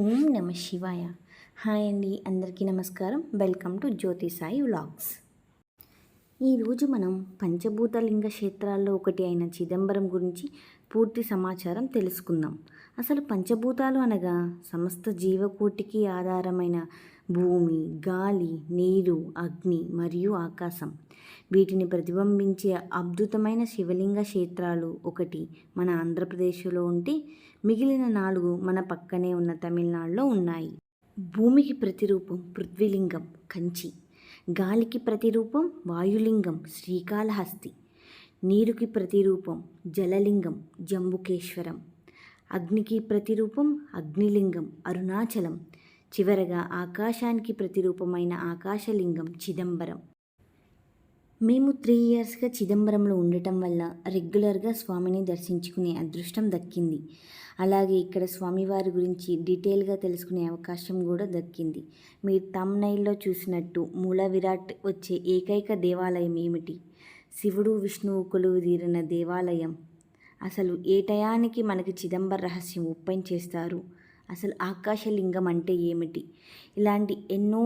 ఓం నమ శివాయ. హాయ్ అండి అందరికీ నమస్కారం. Welcome to Jyothi Sai vlogs ఈరోజు మనం పంచభూతలింగ క్షేత్రాల్లో ఒకటి అయిన చిదంబరం గురించి పూర్తి సమాచారం తెలుసుకుందాం. అసలు పంచభూతాలు అనగా సమస్త జీవకోటికి ఆధారమైన భూమి గాలి నీరు అగ్ని మరియు ఆకాశం. వీటిని ప్రతిబింబించే అద్భుతమైన శివలింగ క్షేత్రాలు ఒకటి మన ఆంధ్రప్రదేశ్లో ఉంటే మిగిలిన నాలుగు మన పక్కనే ఉన్న తమిళనాడులో ఉన్నాయి. భూమికి ప్రతిరూపం పృథ్వీలింగం కంచి. గాలికి ప్రతిరూపం వాయులింగం శ్రీకాళహస్తి. నీరుకి ప్రతిరూపం జలలింగం జంబుకేశ్వరం. అగ్నికి ప్రతిరూపం అగ్నిలింగం అరుణాచలం. చివరగా ఆకాశానికి ప్రతిరూపమైన ఆకాశలింగం చిదంబరం. మేము త్రీ ఇయర్స్గా చిదంబరంలో ఉండటం వల్ల రెగ్యులర్గా స్వామిని దర్శించుకునే అదృష్టం దక్కింది. అలాగే ఇక్కడ స్వామివారి గురించి డీటెయిల్గా తెలుసుకునే అవకాశం కూడా దక్కింది. మీరు తమ్నైల్లో చూసినట్టు మూల విరాట్ వచ్చే ఏకైక దేవాలయం ఏమిటి? శివుడు విష్ణువు కొలువు తీరిన దేవాలయం. అసలు ఏ టయానికి మనకి చిదంబర రహస్యం ఓపెన్ చేస్తారు? అసలు ఆకాశలింగం అంటే ఏమిటి? ఇలాంటి ఎన్నో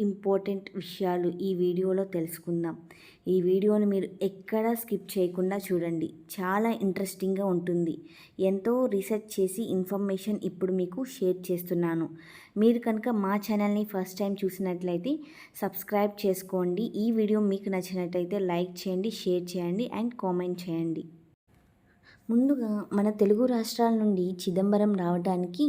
ఇంపార్టెంట్ విషయాలు ఈ వీడియోలో తెలుసుకుందాం. ఈ వీడియోని మీరు ఎక్కడా స్కిప్ చేయకుండా చూడండి. చాలా ఇంట్రెస్టింగ్గా ఉంటుంది. ఎంతో రీసెర్చ్ చేసి ఇన్ఫర్మేషన్ ఇప్పుడు మీకు షేర్ చేస్తున్నాను. మీరు కనుక మా ఛానల్ని ఫస్ట్ టైం చూసినట్లయితే సబ్స్క్రైబ్ చేసుకోండి. ఈ వీడియో మీకు నచ్చినట్లయితే లైక్ చేయండి షేర్ చేయండి అండ్ కామెంట్ చేయండి. ముందుగా మన తెలుగు రాష్ట్రాల నుండి చిదంబరం రావడానికి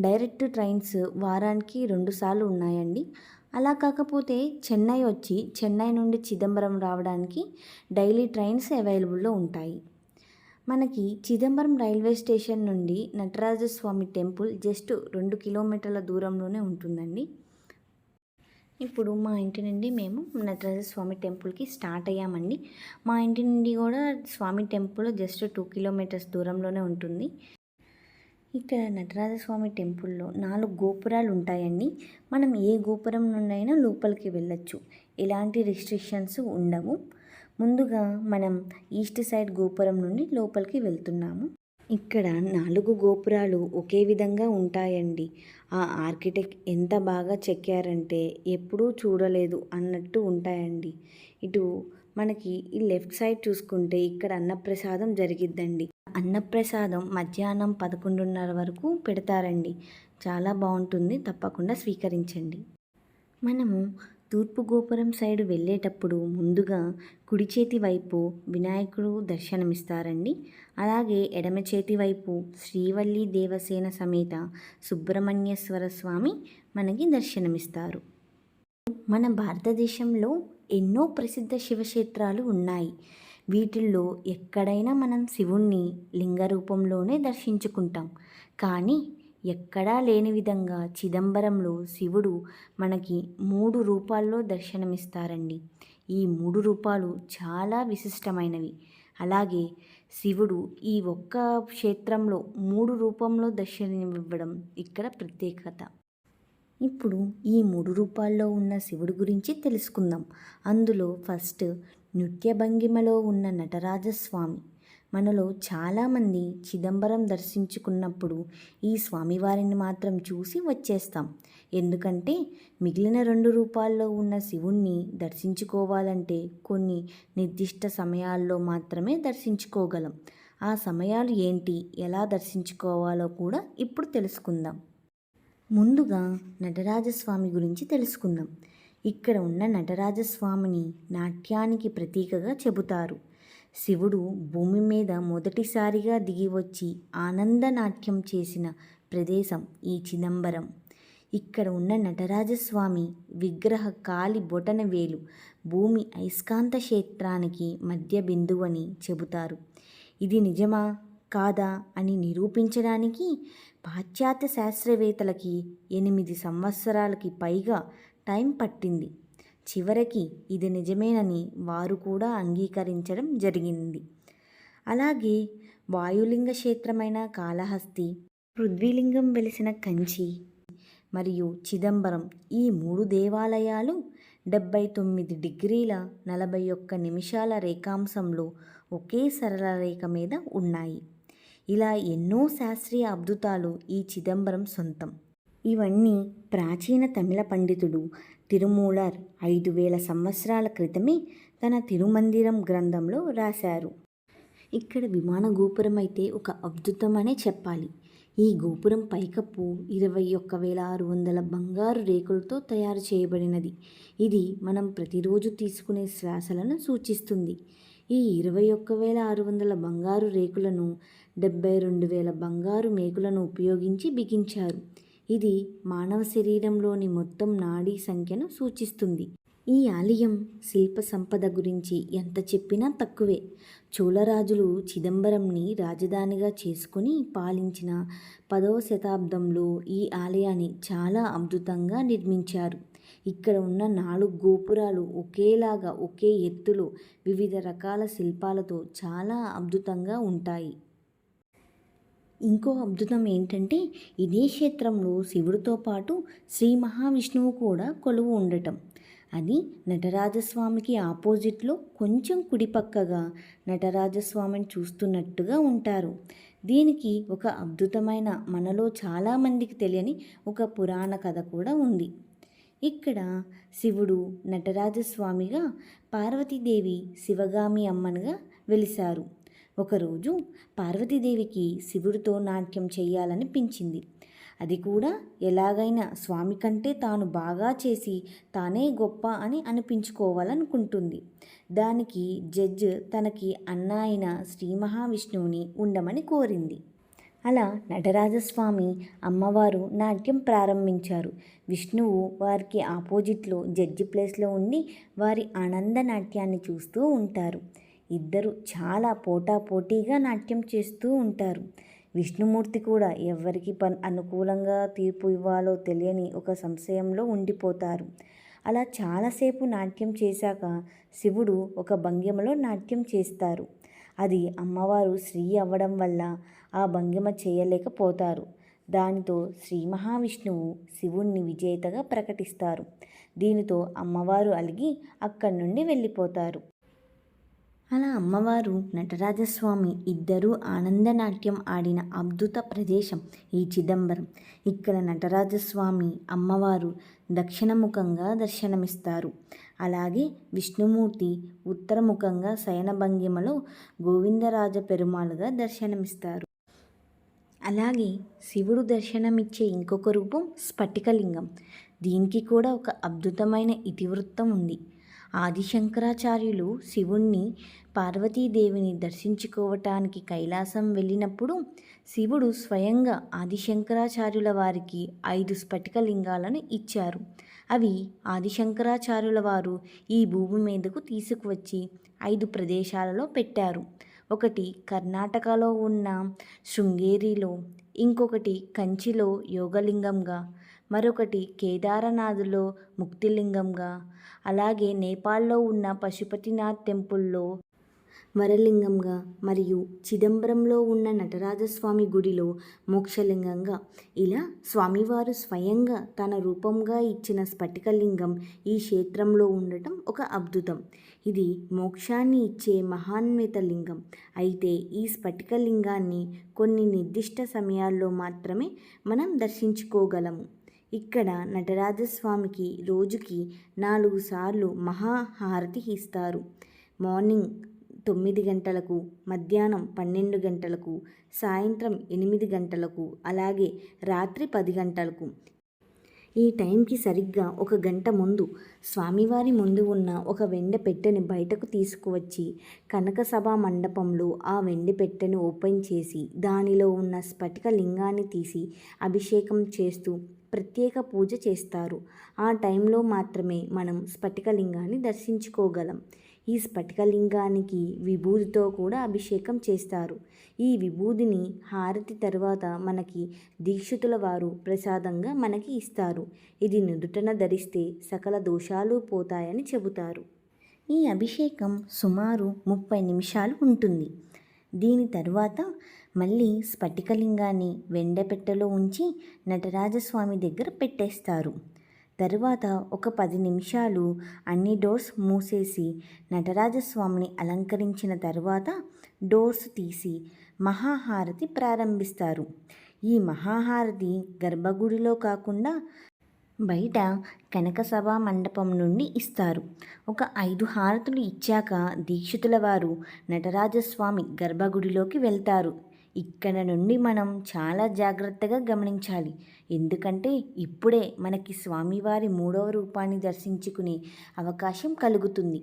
డైరెక్ట్ ట్రైన్స్ వారానికి రెండుసార్లు ఉన్నాయండి. అలా కాకపోతే చెన్నై వచ్చి చెన్నై నుండి చిదంబరం రావడానికి డైలీ ట్రైన్స్ అవైలబుల్లో ఉంటాయి. మనకి చిదంబరం రైల్వే స్టేషన్ నుండి నటరాజస్వామి టెంపుల్ జస్ట్ రెండు కిలోమీటర్ల దూరంలోనే ఉంటుందండి. ఇప్పుడు మా ఇంటి నుండి మేము నటరాజ స్వామి టెంపుల్కి స్టార్ట్ అయ్యామండి. మా ఇంటి నుండి కూడా స్వామి టెంపుల్ జస్ట్ టూ కిలోమీటర్స్ దూరంలోనే ఉంటుంది. ఇక్కడ నటరాజస్వామి టెంపుల్లో నాలుగు గోపురాలు ఉంటాయండి. మనం ఏ గోపురం నుండి అయినా లోపలికి వెళ్ళొచ్చు. ఎలాంటి రిస్ట్రిక్షన్స్ ఉండవు. ముందుగా మనం ఈస్ట్ సైడ్ గోపురం నుండి లోపలికి వెళ్తున్నాము. ఇక్కడ నాలుగు గోపురాలు ఒకే విధంగా ఉంటాయండి. ఆ ఆర్కిటెక్ట్ ఎంత బాగా చెక్కారంటే ఎప్పుడూ చూడలేదు అన్నట్టు ఉంటాయండి. ఇటు మనకి ఈ లెఫ్ట్ సైడ్ చూసుకుంటే ఇక్కడ అన్నప్రసాదం జరిగిద్దండి. అన్నప్రసాదం మధ్యాహ్నం పదకొండున్నర వరకు పెడతారండి. చాలా బాగుంటుంది తప్పకుండా స్వీకరించండి. మనము తూర్పు గోపురం సైడ్ వెళ్ళేటప్పుడు ముందుగా కుడి చేతి వైపు వినాయకుడు దర్శనమిస్తారండి. అలాగే ఎడమ చేతి వైపు శ్రీవల్లి దేవసేన సమేత సుబ్రహ్మణ్యేశ్వర స్వామి మనకి దర్శనమిస్తారు. మన భారతదేశంలో ఎన్నో ప్రసిద్ధ శివక్షేత్రాలు ఉన్నాయి. వీటిల్లో ఎక్కడైనా మనం శివుణ్ణి లింగ రూపంలోనే దర్శించుకుంటాం. కానీ ఎక్కడా లేని విధంగా చిదంబరంలో శివుడు మనకి మూడు రూపాల్లో దర్శనమిస్తారండి. ఈ మూడు రూపాలు చాలా విశిష్టమైనవి. అలాగే శివుడు ఈ ఒక్క క్షేత్రంలో మూడు రూపంలో దర్శనమివ్వడం ఇక్కడ ప్రత్యేకత. ఇప్పుడు ఈ మూడు రూపాల్లో ఉన్న శివుడు గురించి తెలుసుకుందాం. అందులో ఫస్ట్ నృత్య భంగిమలో ఉన్న నటరాజస్వామి. మనలో చాలామంది చిదంబరం దర్శించుకున్నప్పుడు ఈ స్వామివారిని మాత్రం చూసి వచ్చేస్తాం. ఎందుకంటే మిగిలిన రెండు రూపాల్లో ఉన్న శివుణ్ణి దర్శించుకోవాలంటే కొన్ని నిర్దిష్ట సమయాల్లో మాత్రమే దర్శించుకోగలం. ఆ సమయాలు ఏంటి ఎలా దర్శించుకోవాలో కూడా ఇప్పుడు తెలుసుకుందాం. ముందుగా నటరాజస్వామి గురించి తెలుసుకుందాం. ఇక్కడ ఉన్న నటరాజస్వామిని నాట్యానికి ప్రతీకగా చెబుతారు. శివుడు భూమి మీద మొదటిసారిగా దిగివచ్చి ఆనందనాట్యం చేసిన ప్రదేశం ఈ చిదంబరం. ఇక్కడ ఉన్న నటరాజస్వామి విగ్రహ కాలి బొటన వేలు భూమి అయస్కాంత క్షేత్రానికి మధ్య బిందువని చెబుతారు. ఇది నిజమా? కాదా? అని నిరూపించడానికి పాశ్చాత్య శాస్త్రవేత్తలకి ఎనిమిది సంవత్సరాలకి పైగా టైం పట్టింది. చివరికి ఇది నిజమేనని వారు కూడా అంగీకరించడం జరిగింది. అలాగే వాయులింగ క్షేత్రమైన కాళహస్తి పృథ్వీలింగం వెలిసిన కంచి మరియు చిదంబరం ఈ మూడు దేవాలయాలు డెబ్బై తొమ్మిది డిగ్రీల నలభై ఒక్క నిమిషాల రేఖాంశంలో ఒకే సరళ రేఖ మీద ఉన్నాయి. ఇలా ఎన్నో శాస్త్రీయ అద్భుతాలు ఈ చిదంబరం సొంతం. ఇవన్నీ ప్రాచీన తమిళ పండితుడు తిరుమూలర్ ఐదు వేల సంవత్సరాల క్రితమే తన తిరుమందిరం గ్రంథంలో రాశారు. ఇక్కడ విమాన గోపురం అయితే ఒక అద్భుతమనే చెప్పాలి. ఈ గోపురం పైకప్పు ఇరవై ఒక్క వేల ఆరు వందల బంగారు రేకులతో తయారు చేయబడినది. ఇది మనం ప్రతిరోజు తీసుకునే శ్వాసలను సూచిస్తుంది. ఈ ఇరవై ఒక్క వేల ఆరు వందల బంగారు రేకులను డెబ్బై రెండు వేల బంగారు మేకులను ఉపయోగించి బిగించారు. ఇది మానవ శరీరంలోని మొత్తం నాడీ సంఖ్యను సూచిస్తుంది. ఈ ఆలయం శిల్ప సంపద గురించి ఎంత చెప్పినా తక్కువే. చోళరాజులు చిదంబరంని రాజధానిగా చేసుకుని పాలించిన పదవ శతాబ్దంలో ఈ ఆలయాన్ని చాలా అద్భుతంగా నిర్మించారు. ఇక్కడ ఉన్న నాలుగు గోపురాలు ఒకేలాగా ఒకే ఎత్తులో వివిధ రకాల శిల్పాలతో చాలా అద్భుతంగా ఉంటాయి. ఇంకో అద్భుతం ఏంటంటే ఇదే క్షేత్రంలో శివుడితో పాటు శ్రీ మహావిష్ణువు కూడా కొలువు ఉండటం. అది నటరాజస్వామికి ఆపోజిట్లో కొంచెం కుడిపక్కగా నటరాజస్వామిని చూస్తున్నట్టుగా ఉంటారు. దీనికి ఒక అద్భుతమైన మనలో చాలామందికి తెలియని ఒక పురాణ కథ కూడా ఉంది. ఇక్కడ శివుడు నటరాజస్వామిగా పార్వతీదేవి శివగామి అమ్మనుగా వెలిశారు. ఒకరోజు పార్వతీదేవికి శివుడితో నాట్యం చేయాలనిపించింది అది కూడా ఎలాగైనా స్వామి కంటే తాను బాగా చేసి తానే గొప్ప అని అనిపించుకోవాలనుకుంటుంది. దానికి జడ్జ్ తనకి అన్న అయిన శ్రీ మహావిష్ణువుని ఉండమని కోరింది. అలా నటరాజస్వామి అమ్మవారు నాట్యం ప్రారంభించారు. విష్ణువు వారికి ఆపోజిట్లో జడ్జి ప్లేస్లో ఉండి వారి ఆనంద నాట్యాన్ని చూస్తూ ఉంటారు. ఇద్దరు చాలా పోటాపోటీగా నాట్యం చేస్తూ ఉంటారు. విష్ణుమూర్తి కూడా ఎవరికి పన్ అనుకూలంగా తీర్పు ఇవ్వాలో తెలియని ఒక సంశయంలో ఉండిపోతారు. అలా చాలాసేపు నాట్యం చేశాక శివుడు ఒక భంగిమలో నాట్యం చేస్తారు. అది అమ్మవారు స్త్రీ అవ్వడం వల్ల ఆ భంగిమ చేయలేకపోతారు. దానితో శ్రీ మహావిష్ణువు శివుణ్ణి విజేతగా ప్రకటిస్తారు. దీనితో అమ్మవారు అలిగి అక్కడి నుండి వెళ్ళిపోతారు. అలా అమ్మవారు నటరాజస్వామి ఇద్దరూ ఆనందనాట్యం ఆడిన అద్భుత ప్రదేశం ఈ చిదంబరం. ఇక్కడ నటరాజస్వామి అమ్మవారు దక్షిణముఖంగా దర్శనమిస్తారు. అలాగే విష్ణుమూర్తి ఉత్తరముఖంగా శయనభంగిమలో గోవిందరాజ పెరుమాలుగా దర్శనమిస్తారు. అలాగే శివుడు దర్శనమిచ్చే ఇంకొక రూపం స్ఫటికలింగం. దీనికి కూడా ఒక అద్భుతమైన ఇతివృత్తం ఉంది. ఆదిశంకరాచార్యులు శివుణ్ణి పార్వతీదేవిని దర్శించుకోవటానికి కైలాసం వెళ్ళినప్పుడు శివుడు స్వయంగా ఆదిశంకరాచార్యుల వారికి ఐదు స్ఫటికలింగాలను ఇచ్చారు. అవి ఆదిశంకరాచార్యుల వారు ఈ భూమి మీదకు తీసుకువచ్చి ఐదు ప్రదేశాలలో పెట్టారు. ఒకటి కర్ణాటకలో ఉన్న శృంగేరిలో ఇంకొకటి కంచిలో యోగలింగంగా మరొకటి కేదారనాథ్లో ముక్తిలింగంగా అలాగే నేపాల్లో ఉన్న పశుపతినాథ్ టెంపుల్లో వరలింగంగా మరియు చిదంబరంలో ఉన్న నటరాజస్వామి గుడిలో మోక్షలింగంగా. ఇలా స్వామివారు స్వయంగా తన రూపంగా ఇచ్చిన స్ఫటికలింగం ఈ క్షేత్రంలో ఉండటం ఒక అద్భుతం. ఇది మోక్షాన్ని ఇచ్చే మహాన్విత లింగం అయితే ఈ స్ఫటికలింగాన్ని కొన్ని నిర్దిష్ట సమయాల్లో మాత్రమే మనం దర్శించుకోగలము. ఇక్కడ నటరాజస్వామికి రోజుకి నాలుగు సార్లు మహాహారతి ఇస్తారు. మార్నింగ్ తొమ్మిది గంటలకు మధ్యాహ్నం పన్నెండు గంటలకు సాయంత్రం ఎనిమిది గంటలకు అలాగే రాత్రి పది గంటలకు. ఈ టైంకి సరిగ్గా ఒక గంట ముందు స్వామివారి ముందు ఉన్న ఒక వెండి పెట్టెని బయటకు తీసుకువచ్చి కనక సభా మండపంలో ఆ వెండి పెట్టెను ఓపెన్ చేసి దానిలో ఉన్న స్ఫటిక లింగాన్ని తీసి అభిషేకం చేస్తూ ప్రత్యేక పూజ చేస్తారు. ఆ టైంలో మాత్రమే మనం స్ఫటికలింగాన్ని దర్శించుకోగలం. ఈ స్ఫటికలింగానికి విభూతితో కూడా అభిషేకం చేస్తారు. ఈ విభూదిని హారతి తర్వాత మనకి దీక్షితుల వారు ప్రసాదంగా మనకి ఇస్తారు. ఇది నుదుటన ధరిస్తే సకల దోషాలు పోతాయని చెబుతారు. ఈ అభిషేకం సుమారు ముప్పై నిమిషాలు ఉంటుంది. దీని తర్వాత మళ్ళీ స్ఫటికలింగాన్ని వెండపెట్టెలో ఉంచి నటరాజస్వామి దగ్గర పెట్టేస్తారు. తరువాత ఒక పది నిమిషాలు అన్ని డోర్స్ మూసేసి నటరాజస్వామిని అలంకరించిన తర్వాత డోర్స్ తీసి మహాహారతి ప్రారంభిస్తారు. ఈ మహాహారతి గర్భగుడిలో కాకుండా బయట కనక సభా మండపం నుండి ఇస్తారు. ఒక ఐదు హారతులు ఇచ్చాక దీక్షితుల వారు నటరాజస్వామి గర్భగుడిలోకి వెళ్తారు. ఇక్కడ నుండి మనం చాలా జాగ్రత్తగా గమనించాలి. ఎందుకంటే ఇప్పుడే మనకి స్వామివారి మూడవ రూపాన్ని దర్శించుకునే అవకాశం కలుగుతుంది.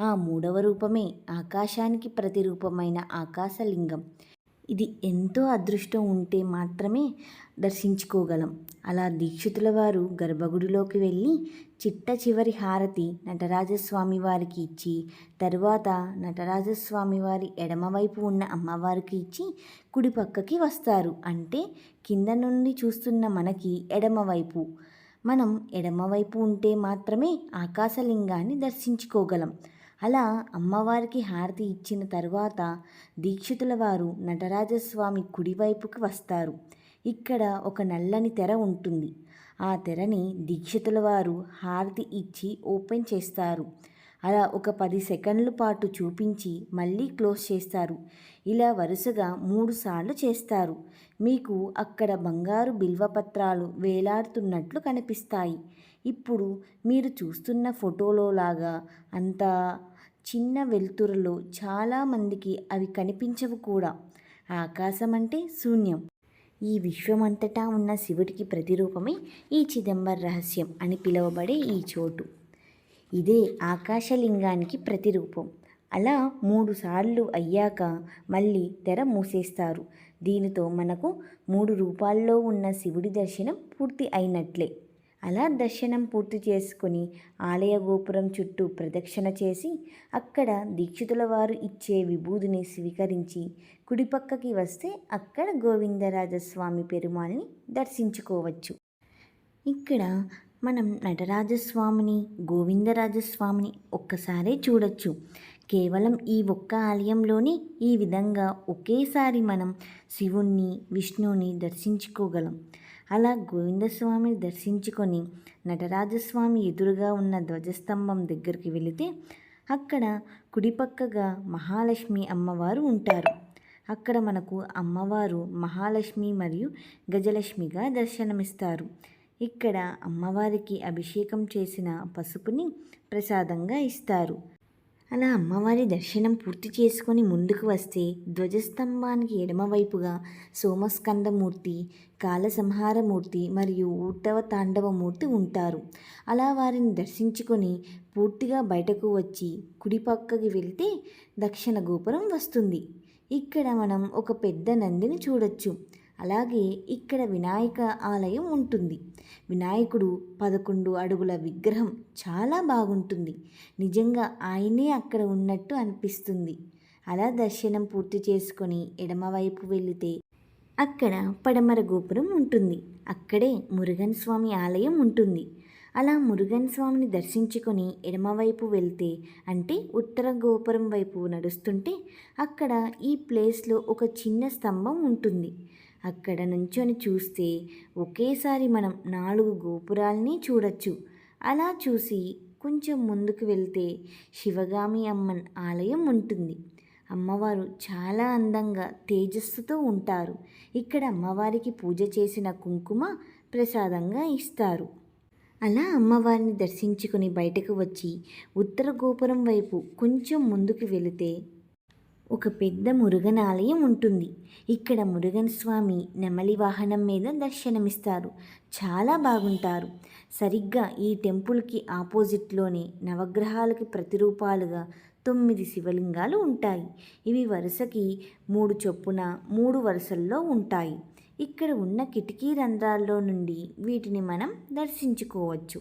ఆ మూడవ రూపమే ఆకాశానికి ప్రతిరూపమైన ఆకాశలింగం. ఇది ఎంతో అదృష్టం ఉంటే మాత్రమే దర్శించుకోగలం. అలా దీక్షితుల వారు గర్భగుడిలోకి వెళ్ళి చిట్ట చివరి హారతి నటరాజస్వామి వారికి ఇచ్చి తరువాత నటరాజస్వామి వారి ఎడమవైపు ఉన్న అమ్మవారికి ఇచ్చి కుడి పక్కకి వస్తారు. అంటే కింద నుండి చూస్తున్న మనకి ఎడమవైపు మనం ఎడమవైపు ఉంటే మాత్రమే ఆకాశలింగాన్ని దర్శించుకోగలం. అలా అమ్మవారికి హారతి ఇచ్చిన తరువాత దీక్షితుల వారు నటరాజస్వామి కుడివైపుకి వస్తారు. ఇక్కడ ఒక నల్లని తెర ఉంటుంది. ఆ తెరని దీక్షితుల వారు హారతి ఇచ్చి ఓపెన్ చేస్తారు. అలా ఒక పది సెకండ్ల పాటు చూపించి మళ్ళీ క్లోజ్ చేస్తారు. ఇలా వరుసగా మూడు సార్లు చేస్తారు. మీకు అక్కడ బంగారు బిల్వపత్రాలు వేలాడుతున్నట్లు కనిపిస్తాయి. ఇప్పుడు మీరు చూస్తున్న ఫోటోలో లాగా అంత చిన్న వెలుతురులో చాలామందికి అవి కనిపించవు కూడా. ఆకాశం అంటే శూన్యం. ఈ విశ్వమంతటా ఉన్న శివుడికి ప్రతిరూపమే ఈ చిదంబర రహస్యం అని పిలువబడే ఈ చోటు. ఇదే ఆకాశలింగానికి ప్రతిరూపం. అలా మూడు సార్లు అయ్యాక మళ్ళీ తెర మూసేస్తారు. దీనితో మనకు మూడు రూపాల్లో ఉన్న శివుడి దర్శనం పూర్తి అయినట్లే. అలా దర్శనం పూర్తి చేసుకుని ఆలయ గోపురం చుట్టూ ప్రదక్షిణ చేసి అక్కడ దీక్షితుల వారు ఇచ్చే విభూదిని స్వీకరించి కుడిపక్కకి వస్తే అక్కడ గోవిందరాజస్వామి పెరుమాల్ని దర్శించుకోవచ్చు. ఇక్కడ మనం నటరాజస్వామిని గోవిందరాజస్వామిని ఒక్కసారే చూడొచ్చు. కేవలం ఈ ఒక్క ఆలయంలోనే ఈ విధంగా ఒకేసారి మనం శివుణ్ణి విష్ణువుని దర్శించుకోగలం. అలా గోవిందస్వామిని దర్శించుకొని నటరాజస్వామి ఎదురుగా ఉన్న ధ్వజస్తంభం దగ్గరికి వెళితే అక్కడ కుడిపక్కగా మహాలక్ష్మి అమ్మవారు ఉంటారు. అక్కడ మనకు అమ్మవారు మహాలక్ష్మి మరియు గజలక్ష్మిగా దర్శనమిస్తారు. ఇక్కడ అమ్మవారికి అభిషేకం చేసిన పసుపుని ప్రసాదంగా ఇస్తారు. అలా అమ్మవారి దర్శనం పూర్తి చేసుకొని ముందుకు వస్తే ధ్వజస్తంభానికి ఎడమవైపుగా సోమస్కందమూర్తి కాలసంహారమూర్తి మరియు ఊర్ధవ తాండవమూర్తి ఉంటారు. అలా వారిని దర్శించుకొని పూర్తిగా బయటకు వచ్చి కుడి పక్కకి వెళ్తే దక్షిణ గోపురం వస్తుంది. ఇక్కడ మనం ఒక పెద్ద నందిని చూడొచ్చు. అలాగే ఇక్కడ వినాయక ఆలయం ఉంటుంది. వినాయకుడు పదకొండు అడుగుల విగ్రహం చాలా బాగుంటుంది. నిజంగా ఆయనే అక్కడ ఉన్నట్టు అనిపిస్తుంది. అలా దర్శనం పూర్తి చేసుకొని ఎడమవైపు వెళితే అక్కడ పడమర గోపురం ఉంటుంది. అక్కడే మురుగన్ స్వామి ఆలయం ఉంటుంది. అలా మురుగన్ స్వామిని దర్శించుకొని ఎడమవైపు వెళ్తే అంటే ఉత్తర గోపురం వైపు నడుస్తుంటే అక్కడ ఈ ప్లేస్లో ఒక చిన్న స్తంభం ఉంటుంది. అక్కడ నుంచొని చూస్తే ఒకేసారి మనం నాలుగు గోపురాల్ని చూడొచ్చు. అలా చూసి కొంచెం ముందుకు వెళ్తే శివగామి అమ్మన్ ఆలయం ఉంటుంది. అమ్మవారు చాలా అందంగా తేజస్సుతో ఉంటారు. ఇక్కడ అమ్మవారికి పూజ చేసిన కుంకుమ ప్రసాదంగా ఇస్తారు. అలా అమ్మవారిని దర్శించుకుని బయటకు వచ్చి ఉత్తర గోపురం వైపు కొంచెం ముందుకు వెళితే ఒక పెద్ద మురుగనాలయం ఉంటుంది. ఇక్కడ మురుగన్ స్వామి నెమలి వాహనం మీద దర్శనమిస్తారు. చాలా బాగుంటారు. సరిగ్గా ఈ టెంపుల్కి ఆపోజిట్లోనే నవగ్రహాలకి ప్రతిరూపాలుగా తొమ్మిది శివలింగాలు ఉంటాయి. ఇవి వరుసకి మూడు చొప్పున మూడు వరుసల్లో ఉంటాయి. ఇక్కడ ఉన్న కిటికీ రంధ్రాల్లో నుండి వీటిని మనం దర్శించుకోవచ్చు.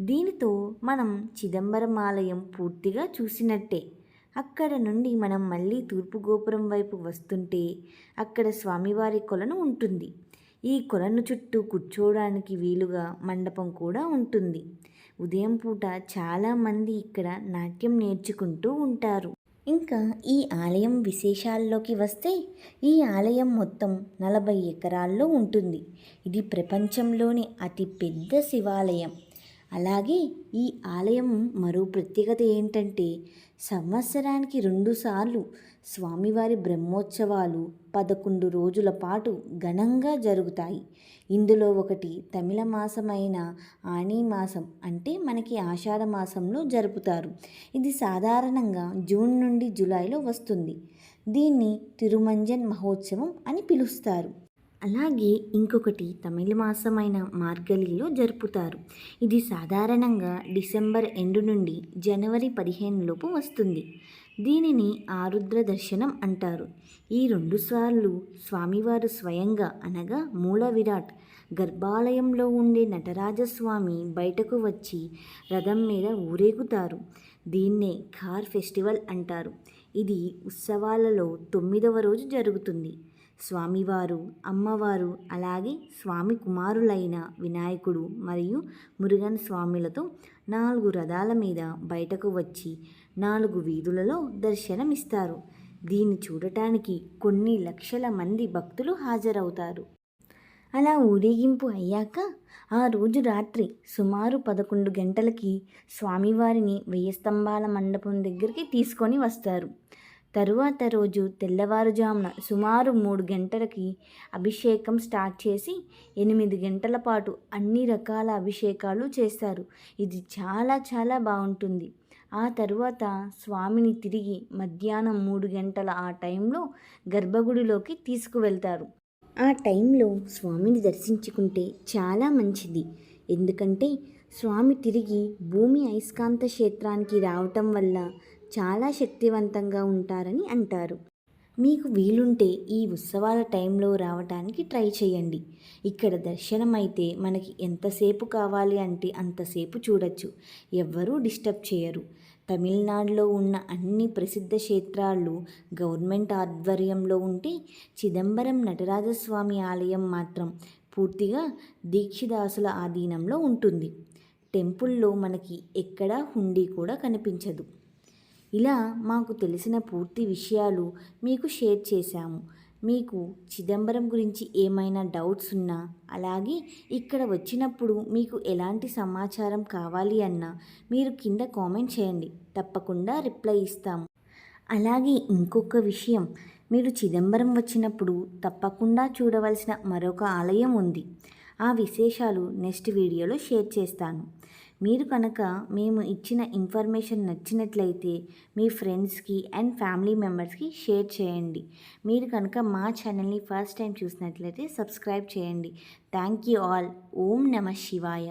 దీనితో మనం చిదంబరం ఆలయం పూర్తిగా చూసినట్టే. అక్కడ నుండి మనం మళ్ళీ తూర్పు గోపురం వైపు వస్తుంటే అక్కడ స్వామివారి కొలను ఉంటుంది. ఈ కొలను చుట్టూ కూర్చోవడానికి వీలుగా మండపం కూడా ఉంటుంది. ఉదయం పూట చాలామంది ఇక్కడ నాట్యం నేర్చుకుంటూ ఉంటారు. ఇంకా ఈ ఆలయం విశేషాల్లోకి వస్తే ఈ ఆలయం మొత్తం నలభై ఎకరాల్లో ఉంటుంది. ఇది ప్రపంచంలోని అతి పెద్ద శివాలయం. అలాగే ఈ ఆలయం మరో ప్రత్యేకత ఏంటంటే సంవత్సరానికి రెండుసార్లు స్వామివారి బ్రహ్మోత్సవాలు పదకొండు రోజుల పాటు ఘనంగా జరుగుతాయి. ఇందులో ఒకటి తమిళ మాసమైన ఆనీ మాసం అంటే మనకి ఆషాఢ మాసంలో జరుపుతారు. ఇది సాధారణంగా జూన్ నుండి జూలైలో వస్తుంది. దీన్ని తిరుమంజన్ మహోత్సవం అని పిలుస్తారు. అలాగే ఇంకొకటి తమిళ మాసమైన మార్గలిలో జరుపుతారు. ఇది సాధారణంగా డిసెంబర్ ఎండు నుండి జనవరి పదిహేను లోపు వస్తుంది. దీనిని ఆరుద్ర దర్శనం అంటారు. ఈ రెండుసార్లు స్వామివారు స్వయంగా అనగా మూల విరాట్ గర్భాలయంలో ఉండే నటరాజస్వామి బయటకు వచ్చి రథం మీద ఊరేగుతారు. దీన్నే కార్ ఫెస్టివల్ అంటారు. ఇది ఉత్సవాలలో తొమ్మిదవ రోజు జరుగుతుంది. స్వామివారు అమ్మవారు అలాగే స్వామి కుమారులైన వినాయకుడు మరియు మురుగన్ స్వాములతో నాలుగు రథాల మీద బయటకు వచ్చి నాలుగు వీధులలో దర్శనమిస్తారు. దీన్ని చూడటానికి కొన్ని లక్షల మంది భక్తులు హాజరవుతారు. అలా ఊరేగింపు అయ్యాక ఆ రోజు రాత్రి సుమారు పదకొండు గంటలకి స్వామివారిని వెయ్యి స్తంభాల మండపం దగ్గరికి తీసుకొని వస్తారు. తరువాత రోజు తెల్లవారుజామున సుమారు మూడు గంటలకి అభిషేకం స్టార్ట్ చేసి ఎనిమిది గంటల పాటు అన్ని రకాల అభిషేకాలు చేస్తారు. ఇది చాలా చాలా బాగుంటుంది. ఆ తరువాత స్వామిని తిరిగి మధ్యాహ్నం మూడు గంటల ఆ టైంలో గర్భగుడిలోకి తీసుకువెళ్తారు. ఆ టైంలో స్వామిని దర్శించుకుంటే చాలా మంచిది. ఎందుకంటే స్వామి తిరిగి భూమి అయస్కాంత క్షేత్రానికి రావటం వల్ల చాలా శక్తివంతంగా ఉంటారని అంటారు. మీకు వీలుంటే ఈ ఉత్సవాల టైంలో రావడానికి ట్రై చేయండి. ఇక్కడ దర్శనం అయితే మనకి ఎంతసేపు కావాలి అంటే అంతసేపు చూడొచ్చు. ఎవ్వరూ డిస్టర్బ్ చేయరు. తమిళనాడులో ఉన్న అన్ని ప్రసిద్ధ క్షేత్రాలు గవర్నమెంట్ ఆధ్వర్యంలో ఉంటే చిదంబరం నటరాజస్వామి ఆలయం మాత్రం పూర్తిగా దీక్షిదాసుల ఆధీనంలో ఉంటుంది. టెంపుల్లో మనకి ఎక్కడా హుండీ కూడా కనిపించదు. ఇలా మాకు తెలిసిన పూర్తి విషయాలు మీకు షేర్ చేశాము. మీకు చిదంబరం గురించి ఏమైనా డౌట్స్ ఉన్నా అలాగే ఇక్కడ వచ్చినప్పుడు మీకు ఎలాంటి సమాచారం కావాలి అన్నా మీరు కింద కామెంట్ చేయండి. తప్పకుండా రిప్లై ఇస్తాము. అలాగే ఇంకొక విషయం మీరు చిదంబరం వచ్చినప్పుడు తప్పకుండా చూడవలసిన మరొక ఆలయం ఉంది. ఆ విశేషాలు నెక్స్ట్ వీడియోలో షేర్ చేస్తాను. మీరు కనుక మేము ఇచ్చిన ఇన్ఫర్మేషన్ నచ్చినట్లయితే మీ ఫ్రెండ్స్కి అండ్ ఫ్యామిలీ మెంబర్స్కి షేర్ చేయండి. మీరు కనుక మా ఛానల్ని ఫస్ట్ టైం చూసినట్లయితే సబ్స్క్రైబ్ చేయండి. Thank you all. ఓం నమ శివాయ.